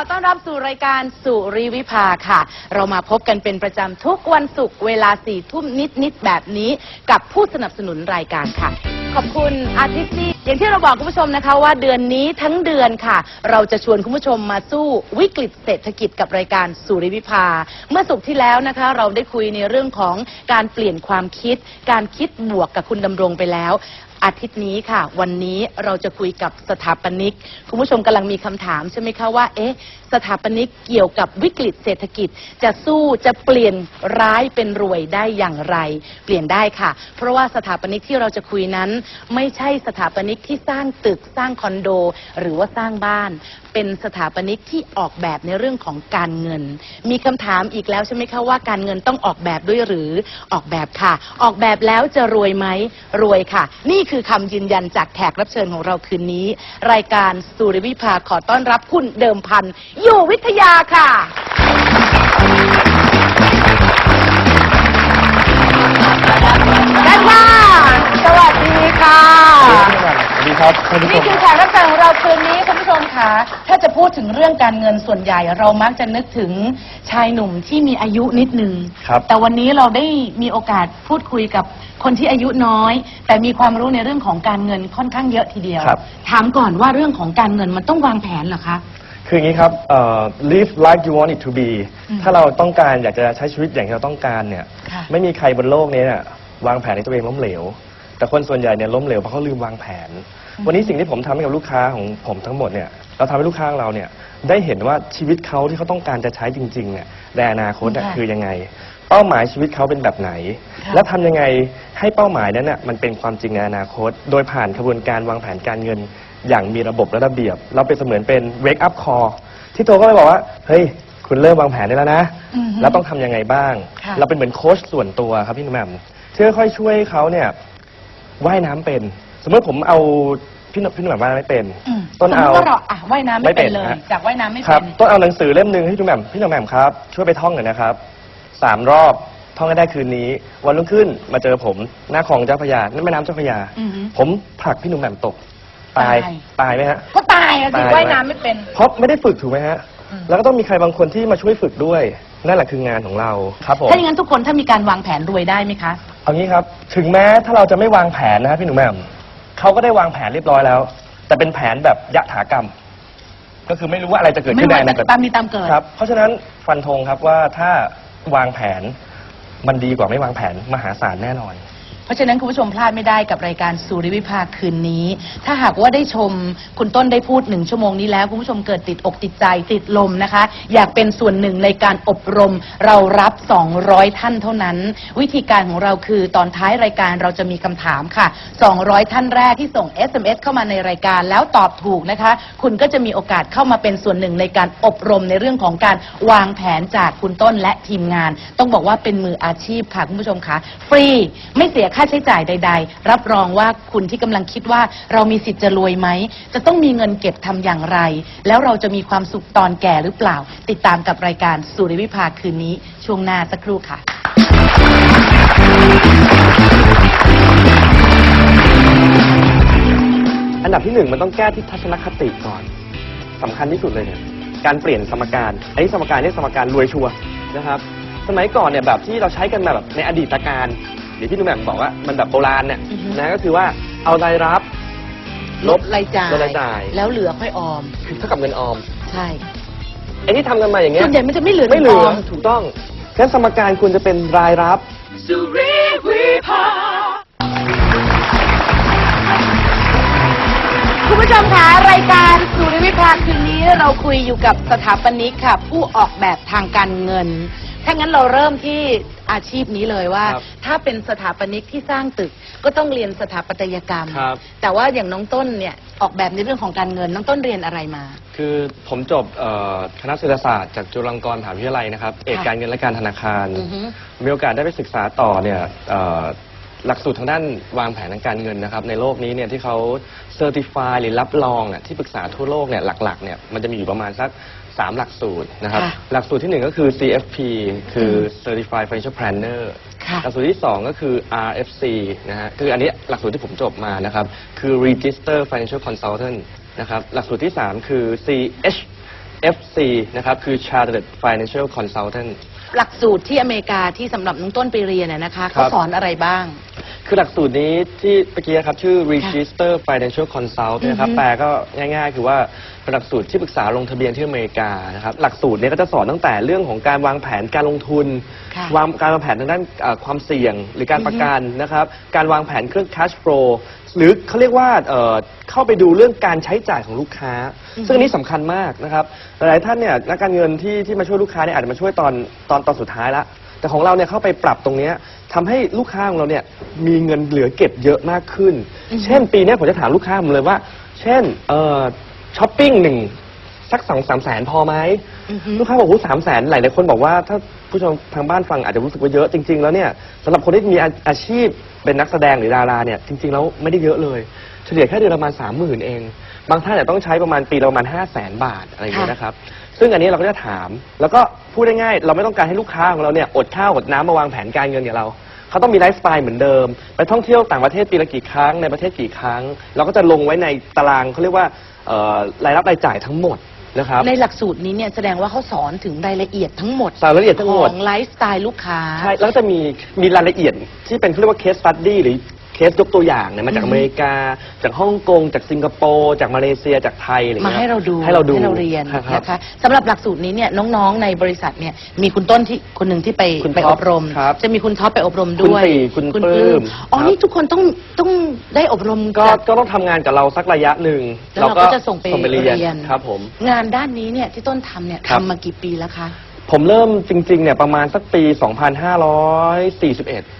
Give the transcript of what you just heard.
ขอต้อนรับสู่รายการสุริวิภาค่ะ เรามาพบกันเป็นประจำทุกวันศุกร์เวลาสี่ทุ่มนิด ๆ แบบนี้กับผู้สนับสนุนรายการค่ะ ขอบคุณอาทิตย์นี้อย่างที่เราบอกคุณผู้ชมนะคะว่าเดือนนี้ทั้งเดือนค่ะ เราจะชวนคุณผู้ชมมาสู้วิกฤตเศรษฐกิจกับรายการสุริวิภา เมื่อสุกร์ที่แล้วนะคะ เราได้คุยในเรื่องของการเปลี่ยนความคิด การคิดบวกกับคุณดำรงไปแล้วอาทิตย์นี้ค่ะ วันนี้เราจะคุยกับสถาปนิก คุณผู้ชมกำลังมีคำถามใช่ไหมคะว่า เอ๊ะ สถาปนิกเกี่ยวกับวิกฤตเศรษฐกิจ จะสู้จะเปลี่ยนร้ายเป็นรวยได้อย่างไร เปลี่ยนได้ค่ะ เพราะว่าสถาปนิกที่เราจะคุยนั้น ไม่ใช่สถาปนิกที่สร้างตึกสร้างคอนโด หรือว่าสร้างบ้าน เป็นสถาปนิกที่ออกแบบในเรื่องของการเงิน มีคำถามอีกแล้วใช่ไหมคะว่าการเงินต้องออกแบบด้วยหรือออกแบบค่ะ ออกแบบแล้วจะรวยไหมรวยค่ะ นี่คือคำยืนยันจากแขกรับเชิญของเราคืนนี้ รายการสุริวิภาขอต้อนรับคุณเดิมพันอยู่วิทยาค่ะและค่ะ สวัสดีค่ะ ครับท่านผู้ชนี่ม คือแขกรับเชิญของเราคืนนี้คุณผู้ชมคะถ้าจะพูดถึงเรื่องการเงินส่วนใหญ่ เรามักจะนึกถึงชายหนุ่มที่มีอายุนิดนึง ครับ แต่วันนี้เราได้มีโอกาสพูดคุยกับคนที่อายุน้อย แต่มีความรู้ในเรื่องของการเงินค่อนข้างเยอะทีเดียว ครับ ถามก่อนว่าเรื่องของการเงินมันต้องวางแผนเหรอคะ คืออย่างนี้ครับเอ่อ live like you want it to be อืมถ้าเราต้องการอยากจะใช้ชีวิตอย่างที่เราต้องการเนี่ย ค่ะ ไม่มีใครบนโลกนี้เนี่ยวางแผนในตัวเองล้มเหลว แต่คนส่วนใหญ่เนี่ยล้มเหลวเพราะเขาลืมวางแผน วันนี้สิ่งที่ผมทำให้กับลูกค้าของผมทั้งหมดเนี่ยเราทำให้ลูกค้าของเราเนี่ยได้เห็นว่าชีวิตเขาที่เขาต้องการจะใช้จริงๆเนี่ยในอนาคตอะค่ะคือยังไง เป้าหมายชีวิตเขาเป็นแบบไหน ค่ะและทำยังไงให้เป้าหมายนั้นน่ะมันเป็นความจริงในอนาคต โดยผ่านกระบวนการวางแผนการเงิน อย่างมีระบบและระเบียบ เราเป็นเสมือนเป็น wake up call ที่โทรก็เลยบอกว่าเฮ้ยคุณเริ่มวางแผนได้แล้วนะอือฮึแล้วต้องทำยังไงบ้าง ค่ะ เราเป็นเหมือนโค้ชส่วนตัวครับพี่หนุ่มแหม่มที่ค่อยๆช่วยเขาเนี่ย ว่ายน้ำเป็น สมมติผมเอา พี่หนุ่มพี่หนุ่มแหม่มว่ายน้ำไม่เป็น อืมต้นสมเอามติว่าเราอะว่ายน้ำไม่เป็นเลย ไม่เป็นฮะ จากว่ายน้ำไม่ครัเป็บน ต้นเอาหนังสือเล่มหนึ่งให้พี่หนุ่มแหม่มพี่หนุ่มแหม่มครับ ช่วยไปท่องหน่อยนะครับสามรอบท่องให้ได้คืนนี้ วันรุ่งขึ้นมาเจอผมหน้าคลองเจ้าพระยาแม่น้ำเจ้าพระยา อือฮึผมผลักพี่หนุ่มแหม่มตก ตายตาย ตายไหมฮะ ก็ตายอะสิตาย ว่ายน้ำไม่เป็น เพราะไม่ได้ฝึกถูกไหมฮะ อืม แล้วก็ต้องมีใครบางคนที่มาช่วยฝึกด้วย นั่นแหละคืองานของเราครับผม ถ้าอย่างนั้นทุกคนถ้ามีการวางแผนรวยได้ไหมคะ เอางี้ครับ ถึงแม้ถ้าเราจะไม่วางแผนนะฮะพี่หนุ่มแหม่ม เขาก็ได้วางแผนเรียบร้อยแล้ว แต่เป็นแผนแบบยะถากรรม ก็คือไม่รู้ว่าอะไรจะเกิดไม่ขึ้นไหวในอนาคแต่ตตามมีตามเกิด ครับ เพราะฉะนั้นฟันธงครับว่าถ้าวางแผนมันดีกว่าไม่วางแผนมหาศาลแน่นอน เพราะฉะนั้นคุณผู้ชมพลาดไม่ได้กับรายการสุริวิภาคืนนี้ ถ้าหากว่าได้ชมคุณต้นได้พูดหนึ่งชั่วโมงนี้แล้วคุณผู้ชมเกิดติดอกติดใจติดลมนะคะ อยากเป็นส่วนหนึ่งในการอบรมเรารับ 200 ท่านเท่านั้น วิธีการของเราคือตอนท้ายรายการเราจะมีคำถามค่ะ 200 ท่านแรกที่ส่ง SMS เข้ามาในรายการแล้วตอบถูกนะคะ คุณก็จะมีโอกาสเข้ามาเป็นส่วนหนึ่งในการอบรมในเรื่องของการวางแผนจากคุณต้นและทีมงาน ต้องบอกว่าเป็นมืออาชีพค่ะคุณผู้ชมคะฟรีไม่เสียค่าาใช้จ่ายใด ๆ รับรองว่าคุณที่กำลังคิดว่าเรามีสิทธิ์จะรวยไหม จะต้องมีเงินเก็บทำอย่างไร แล้วเราจะมีความสุขตอนแก่หรือเปล่า ติดตามกับรายการสุริวิภาคืนนี้ ช่วงหน้าสักครู่ค่ะอันดับที่หนึ่งมันต้องแก้ที่ทัศนคติก่อนสำคัญที่สุดเลยเนี่ยการเปลี่ยนสมการไอ้สมการเนี่ยสมการรวยชัวร์นะครับ สมัยก่อนเนี่ยแบบที่เราใช้กันมาแบบในอดีตการ เดี๋ยวพี่หนุ่มแหม่มบอกว่ามันแบบโบราณเนี่ยอือฮึ นะก็คือว่าเอารายรับลดรายจ่าย ลดรายจ่ายแล้วเหลือค่อยออม คือเท่ากับเงินออมใช่ไอ้ที่ทำกันมาอย่างเงี้ยส่วนใหญ่มันจะไม่เหลือไม่เหลืงินออมถูกต้องงั้นสมการควรจะเป็นรายรับ คุณผู้ชมคะรายการสุริวิภาคืนนี้เราคุยอยู่กับสถาปนิกค่ะ ผู้ออกแบบทางการเงิน ถ้างั้นเราเริ่มที่ อาชีพนี้เลยว่า ครับถ้าเป็นสถาปนิกที่สร้างตึกก็ต้องเรียนสถาปัตยกรรม ครับ แต่ว่าอย่างน้องต้นเนี่ยออกแบบในเรื่องของการเงินน้องต้นเรียนอะไรมา คือผมจบเอ่อคณะเศรษฐศาสตร์จากจุฬาลงกรณ์มหาวิทยาลัยนะครับ เอกการเงินและการธนาคาร อือฮึ มีโอกาสได้ไปศึกษาต่อเนี่ยเอ่อหลักสูตรทางด้านวางแผนทางการเงินนะครับ ในโลกนี้เนี่ยที่เขาเซอร์ติฟายหรือรับรองอะที่ปรึกษาทั่วโลกเนี่ยหลักๆเนี่ยมันจะมีอยู่ประมาณสัก 3 หลักสูตรนะครับ ค่ะหลักสูตรที่หนึ่งก็คือ CFP คือ Certified Financial Planner ค่ะหลักสูตรที่ 2 ก็คือ RFC นะฮะคืออันนี้หลักสูตรที่ผมจบมานะครับ คือ Register Financial Consultant นะครับ หลักสูตรที่ 3 คือ CH FC นะครับ คือ Chartered Financial Consultant หลักสูตรที่อเมริกาที่สำหรับน้องต้นไปเรียนน่ะนะคะครัเขาบสอนอะไรบ้าง คือหลักสูตรนี้ที่เมื่อกี้นะครับชื่อ Register Financial Consult นะครับอือฮึแปลก็ง่าย ๆ คือว่าเป็นหลักสูตรที่ปรึกษาลงทะเบียนที่อเมริกานะครับหลักสูตรเนี้ก็จะสอนตั้งแต่เรื่องของการวางแผนการลงทุน ค่ะวางการวางแผนทางด้านเอ่อความเสี่ยง หรือการประกันนะครับการวางแผนเครื่อง cash flow หรือเขาเรียกว่าเอ่อเข้าไปดูเรื่องการใช้จ่ายของลูกค้า ซึ่งอันนี้สำคัญมากนะครับหลายๆท่านเนี่ยนักการเงินที่ที่มาช่วยลูกค้าเนี่ยอาจจะมาช่วยตอนตอนตอนสุดท้ายละ แต่ของเราเนี่ยเข้าไปปรับตรงเนี้ย ทำให้ลูกค้าของเราเนี่ยมีเงินเหลือเก็บเยอะมากขึ้นอือฮึเช่นปีเนี้ยผมจะถามลูกค้าผมเลยว่า เช่นเอ่อช้อปปิ้งหนึ่งสักสองสามแสนพอไหมอือฮึลูกค้าบอกว่าสามแสนหลายหลายคนบอกว่าถ้าผู้ชมทางบ้านฟังอาจจะรู้สึกว่าเยอะจริง ๆ แล้วเนี่ยสำหรับคนที่มีอาอาชีพเป็นนักแสดงหรือดาราเนี่ยจริง ๆ แล้วไม่ได้เยอะเลย เฉลี่ยแค่เดือนละประมาณสามหมื่นเอง บางท่านเนี่ยต้องใช้ประมาณปีละประมาณห้าแสนบาทอะไรอย่างเงี้ยค่ะนะครับ ซึ่งอันนี้เราก็จะถาม แล้วก็พูดง่ายๆเราไม่ต้องการให้ลูกค้าของเราเนี่ยอดข้าวอดน้ำมาวางแผนการเงินอย่างเรา เขาต้องมีไลฟ์สไตล์เหมือนเดิม ไปท่องเที่ยวต่างประเทศปีละกี่ครั้งในประเทศกี่ครั้ง เราก็จะลงไว้ในตารางเขาเรียกว่าเอ่อรายรับรายจ่ายทั้งหมดนะครับ ในหลักสูตรนี้เนี่ยแสดงว่าเขาสอนถึงรายละเอียดทั้งหมดรายละเอียดทั้งหมด ของไลฟ์สไตล์ลูกค้า ใช่แล้วก็จะมีมีรายละเอียดที่เป็นเขาเรียกว่าเคสตัดดี้หรือ เคสยกตัวอย่างเนี่ยมาจากอือฮึอเมริกา จากฮ่องกง จากสิงคโปร์ จากมาเลเซีย จากไทยอะไรอย่งมางี้ยให้เราดูให้เราดูเรียนครับ นะคะสำหรับหลักสูตรนี้เนี่ยน้องๆในบริษัทเนี่ยมีคุณต้นที่คนหนึ่งที่ไปคุณไปท็ออปบรม ครับจะมีคุณท็อปไปอบรมด้วยคุณปี่คุณปลื้มอ๋อครับ นี่ทุกคนต้องต้องได้อบรมก็จากก็ต้องทำงานกับเราสักระยะหนึ่งแล้วเราก็จะส่งไปเรียนเรียนครับผม งานด้านนี้เนี่ยที่ต้นทำเนี่ยครับ ทำมากี่ปีแล้วคะ ผมเริ่มจริงๆเนี่ยประมาณสักปี 2541